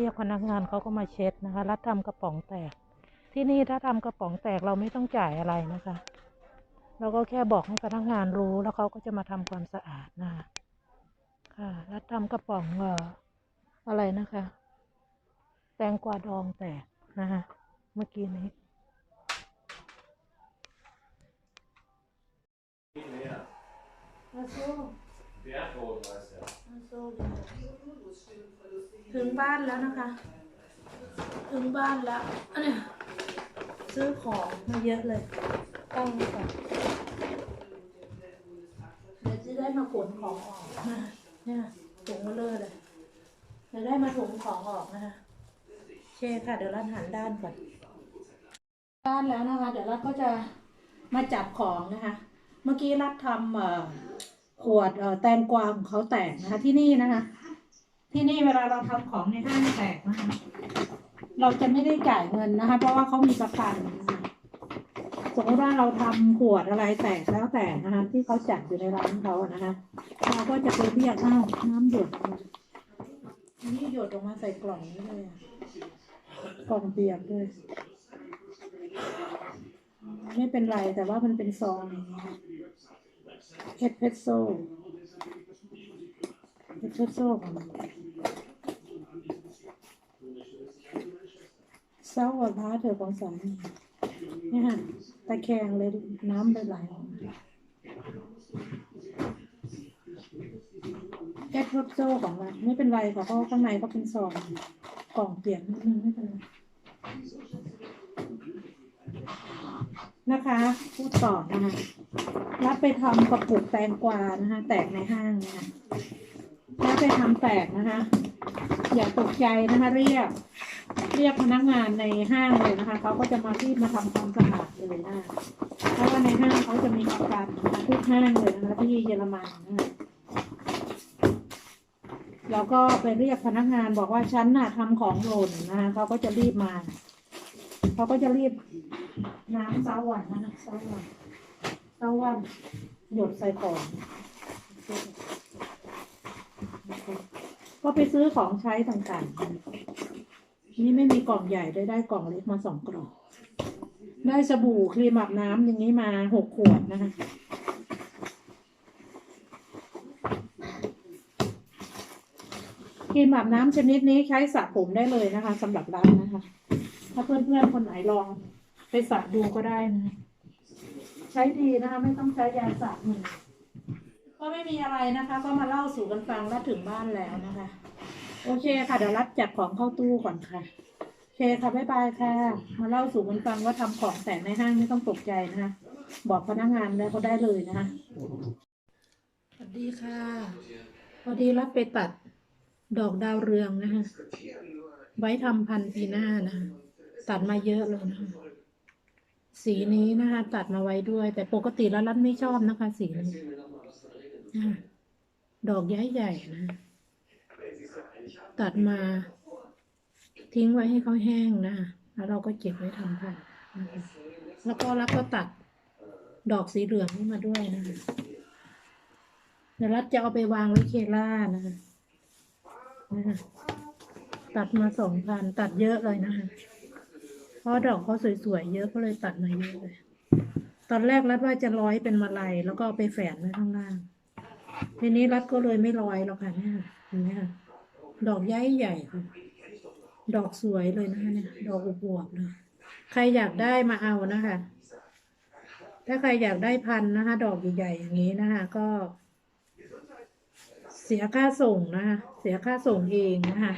รียกพนักงานเขาก็มาเช็ดนะคะ รัดทำกระป๋องแตก ที่นี่ถ้าทำกระป๋องแตกเราไม่ต้องจ่ายอะไรนะคะ เราก็แค่บอกให้พนักงานรู้แล้วเขาก็จะมาทำความสะอาดนะคะค่ะรัดทำกระป๋องเอ่ออะไรนะคะ แตงกวาดองแตกนะคะเมื่อกี้นี้ Nicht mehr. ถึงบ้านแล้วนะคะ ถึงบ้านแล้วอันเนี้ยซื้อของมาเยอะเลยตั้งก่อนเดี๋ยวจะได้มาขนของออกนะเนี่ยถุงมาเลอเลยเดี๋ยวได้มาถุงของออกนะคะโอเคค่ะ เดี๋ยวรัดหันด้านก่อนด้านแล้วนะคะ เดี๋ยวรัดก็จะมาจับของนะคะ เมื่อกี้รัดทำเอ่อ ขวดเอ่อแตงกวาของเขาแตกนะคะที่นี่นะคะ ที่นี่เวลาเราทำของในห้างแตกนะคะเราจะไม่ได้จ่ายเงินนะคะ เพราะว่าเขามีประกันนะคะสมมติว่าเราทำขวดอะไรแตกแล้วแต่นะคะที่เขาจัดอยู่ในร้านเขาอะนะคะเราก็จะไปเรียกอ้าวน้ำหยดนี่หยดออกมาใส่กล่องนี้เลยกล่องเปียกเลยไม่เป็นไรแต่ว่ามันเป็นซองอย่างนี้ เอสเพรสโซ่เอสเพรสโซ่ของมันเศร้ากับพาเธอของสามีเนี่ยค่ะตะแคงเลยน้ำเลยไหลออกแก๊สรถโซ่ของมันไม่เป็นไรค่ะเพราะข้างในก็เป็นซองกล่องเปียกนิดนึงไม่เป็นไรนะคะ พูดต่อนะคะ รับไปทำกระปุกแตงกวานะคะ แตกในห้างนะคะรับไปทำแตกนะคะ อย่าตกใจนะคะ เรียก เรียกพนักงานในห้างเลยนะคะเขาก็จะมาที่มาทำความสะอาดเลยนะคะเพราะว่าในห้างเขาจะมีประกันนะคะทุกห้างเลยนะคะที่เยอรมันนะคะเราก็ไปเรียกพนักงานบอกว่าฉันน่ะทำของหล่นนะคะเขาก็จะรีบมา เขาก็จะรีบน้ำเซาหวานนะคะเซาหวาน เซาวานหยดใส่ของก็ไปซื้อของใช้ต่างๆ นี่ไม่มีกล่องใหญ่ได้ได้กล่องเล็กมาสองกล่อง ได้สบู่ครีมอาบน้ำอย่างนี้มาหกขวดนะคะ ครีมอาบน้ำชนิดนี้ใช้สระผมได้เลยนะคะสำหรับร้านนะคะ ถ้าเพื่อนๆคนไหนลองไปสระดูก็ได้นะ ใช้ดีนะคะไม่ต้องใช้ยาสระมือก็ไม่มีอะไรนะคะ ก็มาเล่าสู่กันฟังแล้วถึงบ้านแล้วนะคะ โอเคค่ะเดี๋ยวรับจัดของเข้าตู้ก่อนค่ะโอเคค่ะบ๊ายบายค่ะ มาเล่าสู่กันฟังว่าทำของแต่ในห้างไม่ต้องตกใจนะคะบอกพนักงานแล้วก็ได้เลยนะคะสวัสดีค่ะพอดีรับไปตัดดอกดาวเรืองนะคะไว้ทำพันธุ์ปีหน้านะคะตัดมาเยอะเลยนะคะ สีนี้นะคะ ตัดมาไว้ด้วย แต่ปกติแล้วรัดไม่ชอบนะคะ สีนี้ดอกย้ายใหญ่นะ ตัดมา ทิ้งไว้ให้เขาแห้งนะแล้วเราก็เก็บไว้ทำพันนะคะแล้วก็รักก็ตัด ดอกสีเหลืองนี่มาด้วยนะคะเดี๋ยวรัดจะเอาไปวางไว้เคล่านะคะตัดมาสองพันตัดเยอะเลยนะคะ เพราะดอกเขาสวยๆเยอะก็เลยตัดมาเยอะเลย ตอนแรกรัดว่าจะร้อยเป็นมาลัยแล้วก็ไปแฝนไว้ข้างล่าง ทีนี้รัดก็เลยไม่ร้อยหรอกค่ะเนี่ยเห็นไหมคะดอกใหญ่ใหญ่ค่ะดอกสวยเลยนะคะเนี่ย ดอกอวบเลยใครอยากได้มาเอานะคะ ถ้าใครอยากได้พันนะคะ ดอกใหญ่ๆอย่างนี้นะคะ ก็ เสียค่าส่งนะคะ เสียค่าส่งเองนะคะ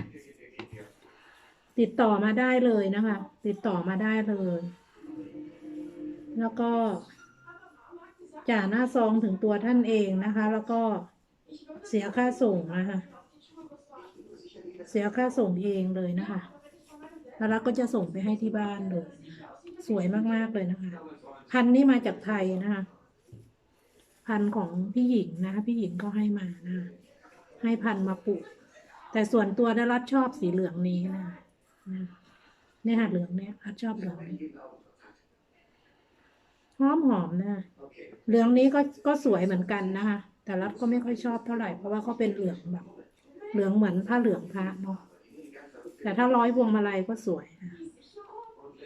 ติดต่อมาได้เลยนะคะ ติดต่อมาได้เลย แล้วก็จ่าหน้าซองถึงตัวท่านเองนะคะ แล้วก็เสียค่าส่งนะคะ เสียค่าส่งเองเลยนะคะแล้วเราก็จะส่งไปให้ที่บ้านเลย สวยมากๆเลยนะคะ พันนี้มาจากไทยนะคะ พันของพี่หญิงนะคะ พี่หญิงก็ให้มานะะให้พันมาปลูกแต่ส่วนตัวได้รัดชอบสีเหลืองนี้นะ นะเนี่ยค่ะเหลืองเนี่ยรัดชอบเหลืองหอมหอมนะเหลืองนี้ก็ก็สวยเหมือนกันนะคะ แต่รัดก็ไม่ค่อยชอบเท่าไหร่เพราะว่าเขาเป็นเหลืองแบบ เหลืองเหมือนผ้าเหลืองพระเนาะแต่ถ้าร้อยพวงมาลัยก็สวยนะ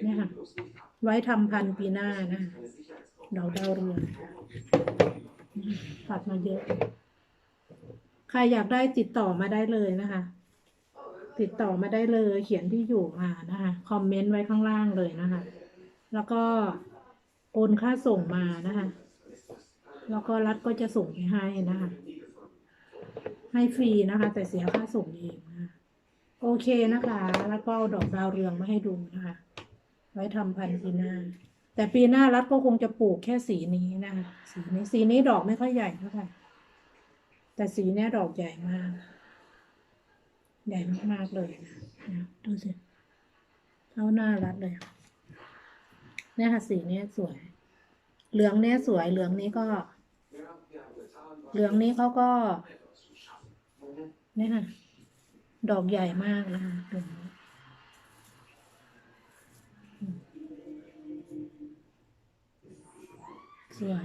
เนี่ยค่ะ ไว้ทำพันปีหน้านะคะดอกดาวเรืองตัดมาเยอะ ใครอยากได้ติดต่อมาได้เลยนะคะ ติดต่อมาได้เลย เขียนที่อยู่มานะคะคอมเมนต์ไว้ข้างล่างเลยนะคะ แล้วก็โอนค่าส่งมานะคะ แล้วก็รัฐก็จะส่งให้นะคะ ให้ฟรีนะคะ แต่เสียค่าส่งเองนะะโอเคนะคะ แล้วก็ดอกดาวเรืองมาให้ดูนะคะ ไว้ทำพันธุ์ปีหน้า แต่ปีหน้ารัฐก็คงจะปลูกแค่สีนี้นะคะ สีนี้สีนี้ดอกไม่ค่อยใหญ่เท่าไหร่แต่สีเนี้ยดอกใหญ่มาก ใหญ่มาก ๆ เลยนะดูสิเท่าหน้ารัดเลยเนี่ยค่ะสีเนี้ยสวย เหลืองเนี้ยสวย เหลืองนี้ก็ เหลืองนี้เขาก็เนี่ยค่ะ ดอกใหญ่มากนะคะดูอืมสวย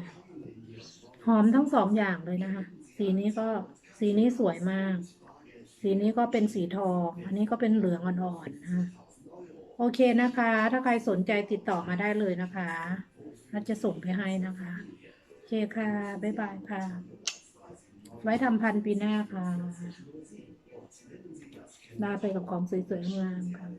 หอมทั้งสองอย่างเลยนะคะ สีนี้ก็สีนี้สวยมาก สีนี้ก็เป็นสีทอง อันนี้ก็เป็นเหลืองอ่อนๆนะคะโอเคนะคะ ถ้าใครสนใจติดต่อมาได้เลยนะคะเราจะส่งไปให้นะคะ โอเคค่ะ บ๊ายบายค่ะ ไว้ทำพันปีหน้าค่ะลาไปกับของสวยๆงามค่ะ